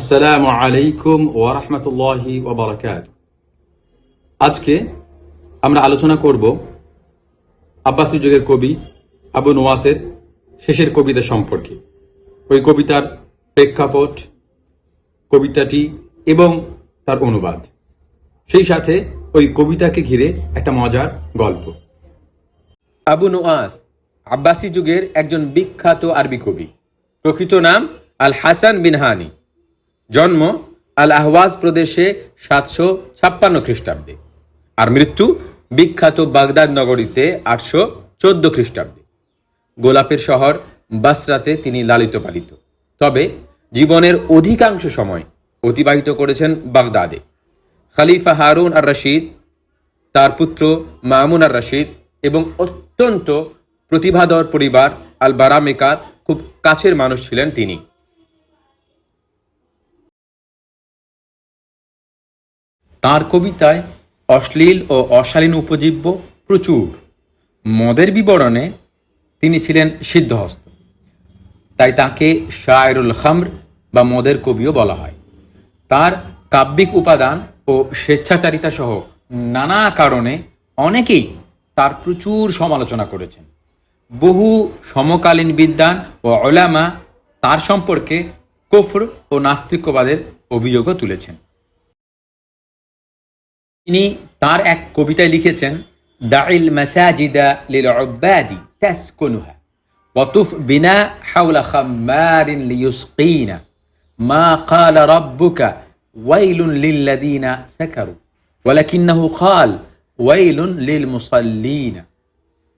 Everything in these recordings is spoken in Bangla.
আসসালামু আলাইকুম ওয়ারহমতুল্লাহি ওবরাকাত আজকে আমরা আলোচনা করব আব্বাসী যুগের কবি আবু নোয়াসের শেষের কবিতা সম্পর্কে। ওই কবিতার প্রেক্ষাপট, কবিতাটি এবং তার অনুবাদ। সেই সাথে ওই কবিতাকে ঘিরে একটা মজার গল্প। আবু নোয়াস আব্বাসী যুগের একজন বিখ্যাত আরবি কবি। প্রকৃত নাম আল হাসান বিন হানি। জন্ম আল আহওয়াজ প্রদেশে সাতশো ছাপ্পান্ন খ্রিস্টাব্দে আর মৃত্যু বিখ্যাত বাগদাদ নগরীতে আটশো চোদ্দ খ্রিস্টাব্দে। গোলাপের শহর বাসরাতে তিনি লালিত পালিত। তবে জীবনের অধিকাংশ সময় অতিবাহিত করেছেন বাগদাদে। খলিফা হারুন আর রশিদ তার পুত্র মামুন আর রশিদ এবং অত্যন্ত প্রতিভাধর পরিবার আল বারামেকার খুব কাছের মানুষ ছিলেন তিনি। তার কবিতায় অশ্লীল ও অশালীন উপজীব্য প্রচুর। মদের বিবরণে তিনি ছিলেন সিদ্ধহস্ত। তাই তাকে শায়রুল খামর বা মদের কবিও বলা হয়। তার কাব্যিক উপাদান ও স্বেচ্ছাচারিতা সহ নানা কারণে অনেকেই তার প্রচুর সমালোচনা করেছেন। বহু সমকালীন বিদ্বান ও ওলামা তার সম্পর্কে কুফর ও নাস্তিক্যবাদের অভিযোগও তুলেছেন। তিনি তার এক কবিতায় লিখেছেন দাইল মাসাজিদা লিল উব্বাদি তাসকুনুহা ওয়াতুফ বিনা হাওলা খাম্মারিন লিয়ুসকিনা, মা ক্বালা রাব্বুকা ওয়াইলুন লিল্লাযিনা সাকারু, ওয়ালাকিন্নাহু ক্বাল ওয়াইলুন লিল মুসাল্লিনা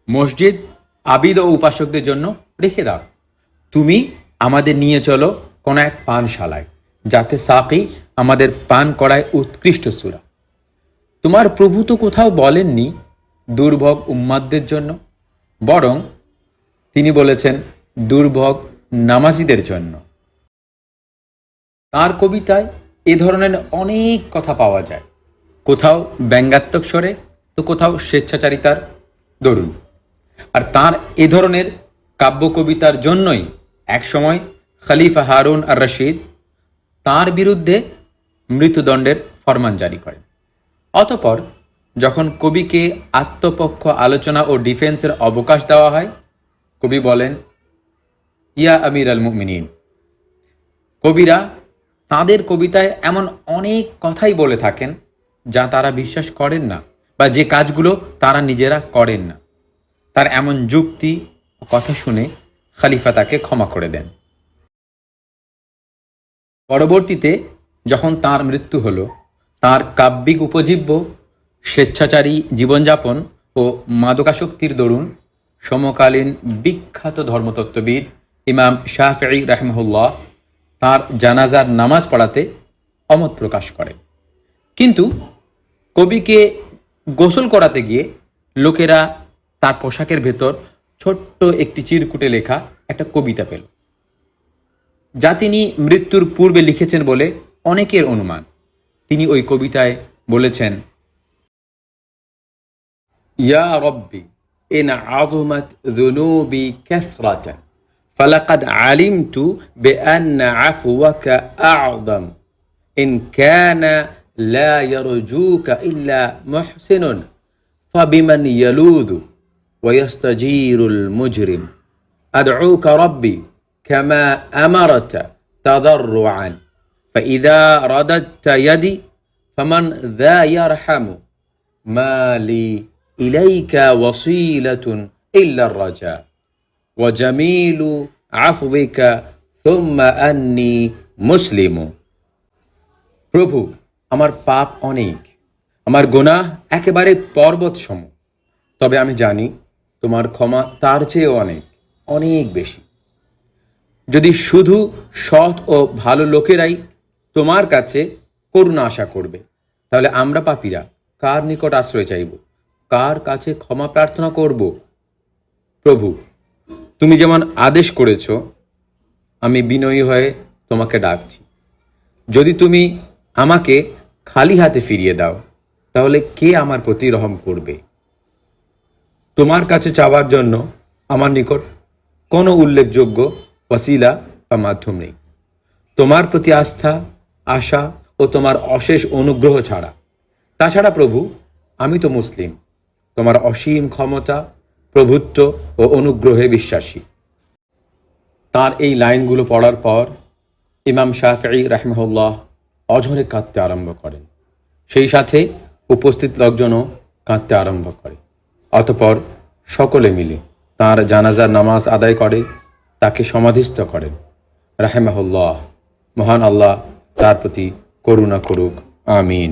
মসজিদ আবিদ ও উপাসকদের জন্য রেখে দাও। তুমি আমাদের নিয়ে চলো কোনো এক পানশালায়, যাতে সাকি আমাদের পান করায় উৎকৃষ্ট সুরা। তোমার প্রভু তো কোথাও বলেননি দুর্ভোগ উম্মাদদের জন্য, বরং তিনি বলেছেন দুর্ভোগ নামাজিদের জন্য। তার কবিতায় এ ধরনের অনেক কথা পাওয়া যায়। কোথাও ব্যঙ্গাত্মক স্বরে, তো কোথাও স্বেচ্ছাচারিতার দরুন। আর তার এ ধরনের কাব্য কবিতার জন্যই একসময় খলিফা হারুন আর রশিদ তার বিরুদ্ধে মৃত্যুদণ্ডের ফরমান জারি করেন। অতপর, যখন কবিকে আত্মপক্ষ আলোচনা ও ডিফেন্সের অবকাশ দেওয়া হয়, কবি বলেন, ইয়া আমির আল মুমিনিন। কবিরা তাদের কবিতায় এমন অনেক কথাই বলে থাকেন, যা তারা বিশ্বাস করেন না, বা যে কাজগুলো তারা নিজেরা করেন না। তার এমন যুক্তি ও কথা শুনে খালিফা তাকে ক্ষমা করে দেন। পরবর্তীতে, যখন তার মৃত্যু হলো তার কাব্যিক উপজীব্য, স্বেচ্ছাচারী জীবনযাপন ও মাদকাসক্তির দরুন সমকালীন বিখ্যাত ধর্মতত্ত্ববিদ ইমাম শাহফি রাহমহুল্লাহ তার জানাজার নামাজ পড়াতে অমত প্রকাশ করে। কিন্তু কবিকে গোসল করাতে গিয়ে লোকেরা তার পোশাকের ভেতর ছোট্ট একটি চিরকুটে লেখা একটা কবিতা পেল। যা তিনি মৃত্যুর পূর্বে লিখেছেন বলে অনেকের অনুমান। তিনি ওই কবিতায় বলেছেন ইয়া রব্বি ইন আযমাত যুনুবি কাসরাতান فلقد علمت بأن عفوك أعظم إن كان لا يرجوك إلا محسن فبمن يلوذ ويستجير المجرم أدعوك ربي كما أمرت تضرعا فإذا رددت يدي فمن ذا يرحم ما لي إليك وصيلة إلا الرجاء وجميل عفوك ثم أني مسلم প্রভু আমার পাপ অনেক আমার গোনাহ একেবারে পর্বত সম তবে আমি জানি তোমার ক্ষমা তার চেয়েও অনেক অনেক বেশি যদি শুধু সৎ ও ভালো লোকেরাই তোমার কাছে করুণা আশা করবে। তাহলে আমরা পাপীরা কার নিকট আশ্রয় চাইব? কার কাছে ক্ষমা প্রার্থনা করব? প্রভু, তুমি যেমন আদেশ করেছ, আমি বিনয়ী হয়ে তোমাকে ডাকছি। যদি তুমি আমাকে খালি হাতে ফিরিয়ে দাও, তাহলে কে আমার প্রতি রহম করবে? তোমার কাছে চাওয়ার জন্য আমার নিকট কোনো উল্লেখযোগ্য ওসিলা বা মাধ্যম নেই। তোমার প্রতি আস্থা আশা ও তোমার অশেষ অনুগ্রহ ছাড়া। তাছাড়া প্রভু, আমি তো মুসলিম। তোমার অসীম ক্ষমতা, প্রভুত্ব ও অনুগ্রহে বিশ্বাসী। তার এই লাইনগুলো পড়ার পর ইমাম শাফি রাহমহল্লাহ অঝরে কাঁদতে আরম্ভ করেন। সেই সাথে উপস্থিত লোকজনও কাঁদতে আরম্ভ করে। অতপর সকলে মিলে তার জানাজার নামাজ আদায় করে, তাকে সমাধিস্থ করেন। রাহেমাহুল্লাহ, মহান আল্লাহ তার প্রতি করুণা করুক। আমিন।